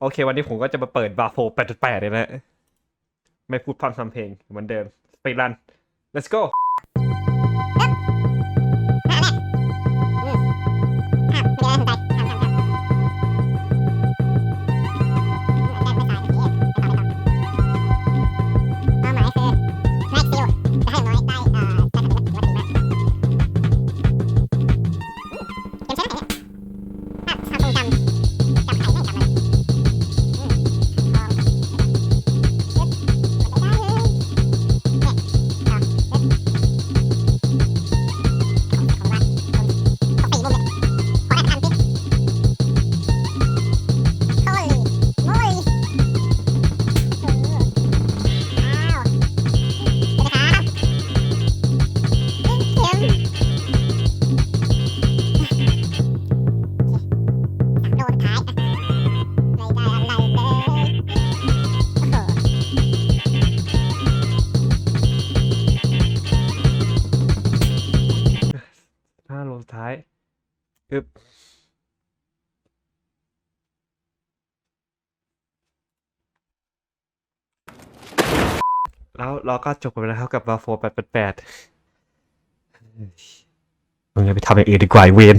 โอเค วันนี้ผมก็จะมาเปิดบาโฟ8.8เลยนะ ไม่พูดพร่ำทำเพลงเหมือนเดิมไปรัน let's go ึบแล้วเราก็จบไปแล้วครับกับวาโฟ888มึงจะไปทำอย่างอื่นดีกว่าไอ้เวน